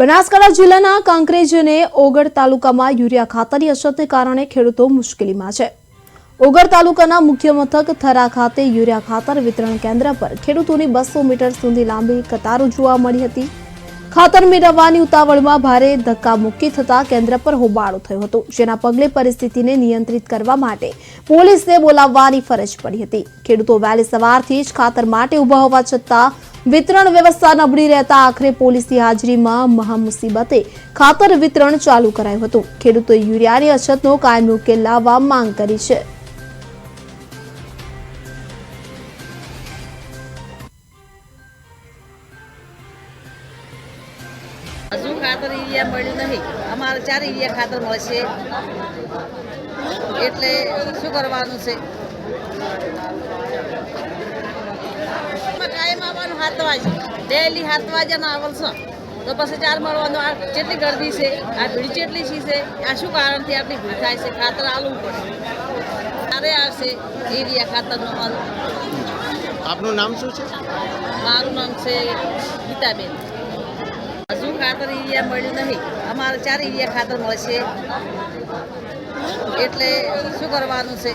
બનાસકાંઠા જિલ્લાના કાંકરેજ અને ઓગળ તાલુકામાં યુરિયા ખાતરની અછતને કારણે ખેડૂતો મુશ્કેલીમાં છે. ઓગળ તાલુકાના મુખ્ય મથક થરા ખાતે યુરિયા ખાતર વિતરણ કેન્દ્ર પર ખેડૂતોની બસો મીટર સુધી લાંબી કતારો જોવા મળી હતી. ખાતર મેળવવાની ઉતાવળમાં ભારે ધક્કા મુક્કી થતા કેન્દ્ર પર હોબાળો થયો હતો, જેના પગલે પરિસ્થિતિને નિયંત્રિત કરવા માટે પોલીસને બોલાવવાની ફરજ પડી હતી. ખેડૂતો વહેલી સવારથી જ ખાતર માટે ઊભા હોવા છતાં વિતરણ વ્યવસ્થા નબળી રહેતા આખરે પોલીસની હાજરીમાં મહામુસીબતે ખાતર વિતરણ ચાલુ કરાયું હતું. ખેડૂતોએ યુરિયાની અછતનો કાયમી ઉકેલ લાવવા માંગ કરી છે. એટલે શું કરવાનું છે કાયમ આવવાનું સાત વાગે ડેલી સાત વાગ્યાનો ના છો તો પછી ચાર મળવાનું આ કેટલી ગરદી છે આ ભીડ કેટલી સી છે આ શું કારણથી આટલી ભીડ થાય છે ખાતર આલવું પડે. ક્યારે આવશે એરિયા ખાતરનો માલ. આપનું નામ શું છે? મારું નામ છે ગીતાબેન. હજુ ખાતર એરિયા મળ્યું નહીં. અમારે ચાર એરિયા ખાતર મળશે. એટલે શું કરવાનું છે?